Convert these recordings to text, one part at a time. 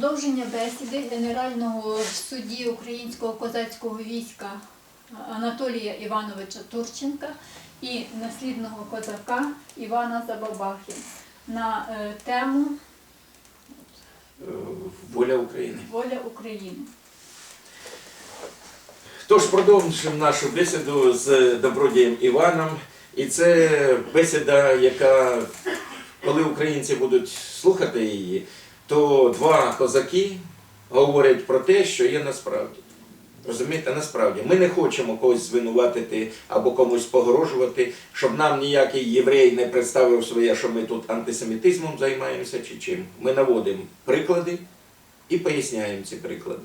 Продовження бесіди генерального судді Українського козацького війська Анатолія Івановича Турченка і наслідного козака Івана Забабахи на е, тему Воля України. Воля України. Тож продовжимо нашу бесіду з добродієм Іваном. І це бесіда, яка, коли українці будуть слухати її, то два козаки говорять про те, що є насправді. Розумієте, насправді ми не хочемо когось звинуватити або комусь погрожувати, щоб нам ніякий єврей не представив своє, що ми тут антисемітизмом займаємося чи чим. Ми наводимо приклади і поясняємо ці приклади.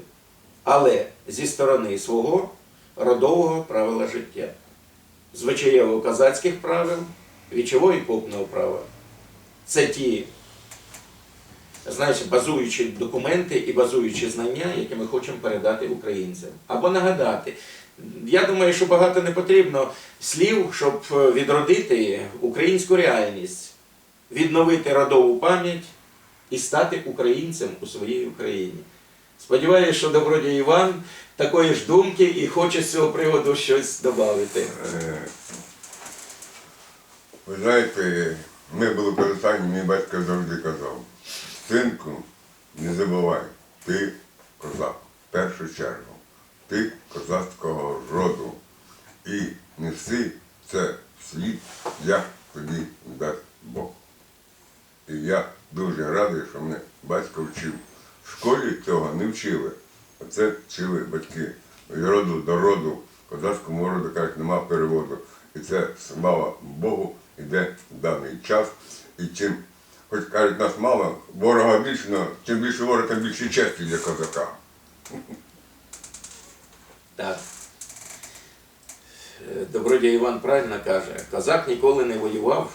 Але зі сторони свого родового правила життя, звичаєво козацьких правил, вічового і попного права. Це ті, знаєте, базуючі документи і базуючі знання, які ми хочемо передати українцям. Або нагадати. Я думаю, що багато не потрібно слів, щоб е, відродити українську реальність, відновити родову пам'ять і стати українцем у своїй Україні. Сподіваюся, що добродій Іван такої ж думки і хоче з цього приводу щось додати. Е, Ви знаєте, ми були перестані, мій батько завжди казав, синку, не забувай, ти козак, в першу чергу, ти козацького роду. І неси це світ, як тобі дасть Бог. І я дуже радий, що мене батько вчив. В школі цього не вчили. а це вчили батьки. Від роду до роду, козацькому роду кажуть, нема переводу. І це, слава Богу, йде в даний час. І чим, хоч кажуть, нас мало, ворога більше, але чим більше ворога, тим більше честі для козака. Так. Е, Іван правильно каже, козак ніколи не воював,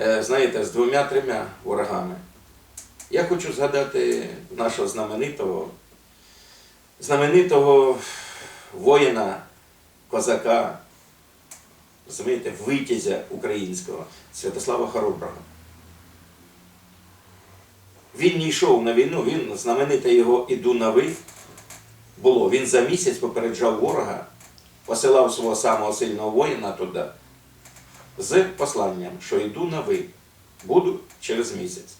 е, знаєте, з двома-трьома ворогами. Я хочу згадати нашого знаменитого, знаменитого воїна, козака, розумієте, витязя українського Святослава Хороброго. Він не йшов на війну, він знамените його «Іду на ви» було. Він за місяць попереджав ворога, посилав свого самого сильного воїна туди з посланням, що йду на ви, буду через місяць.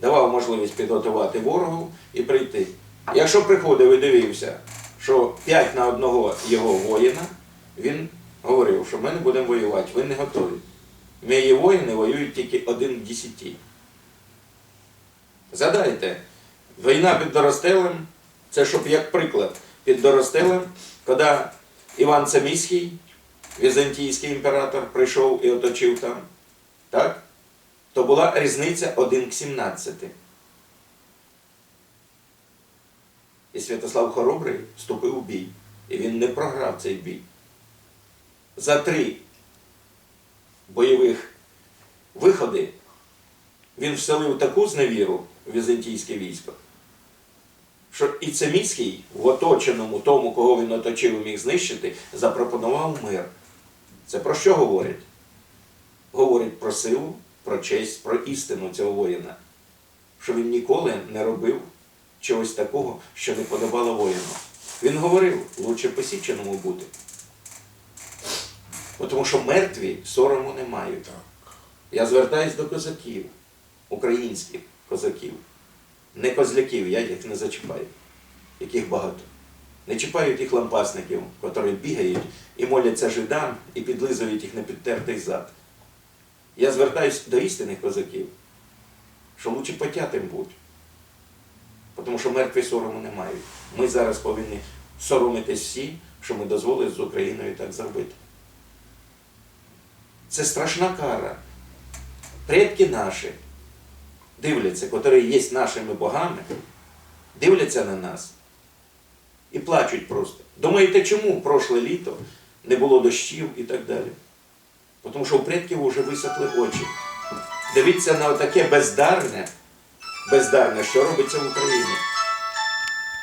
Давав можливість підготувати ворогу і прийти. Якщо приходив і дивився, що 5 на одного його воїна, він говорив, що ми не будемо воювати, ви не готові. Мої воїни воюють тільки один в десяти. Задайте, війна під Доростелем, це щоб як приклад під Доростелем, коли Іван Саміський, візантійський імператор, прийшов і оточив там, так? то була різниця 1 к 17. І Святослав Хоробрий вступив у бій. І він не програв цей бій. За три бойових виходи він вселив таку зневіру в візантійське військо, що і Цеміський в оточеному тому, кого він оточив і міг знищити, запропонував мир. Це про що говорить? Говорить про силу, про честь, про істину цього воїна, що він ніколи не робив чогось такого, що не подобало воїну. Він говорив, лучше посіченому бути. Бо Тому що мертві сорому не мають. Я звертаюсь до козаків, українських козаків, не козляків, я їх не зачіпаю, яких багато. Не чіпаю тих лампасників, які бігають і моляться жидам і підлизують їх на підтертий зад. Я звертаюсь до істинних козаків, що лучше потятим будь. Тому що мертві сорому не мають. Ми зараз повинні соромитись всі, що ми дозволили з Україною так зробити. Це страшна кара. Предки наші дивляться, які є нашими богами, дивляться на нас і плачуть просто. Думаєте, чому прошле літо не було дощів і так далі? Тому що у предків вже висохли очі. Дивіться на таке бездарне, бездарне, що робиться в Україні.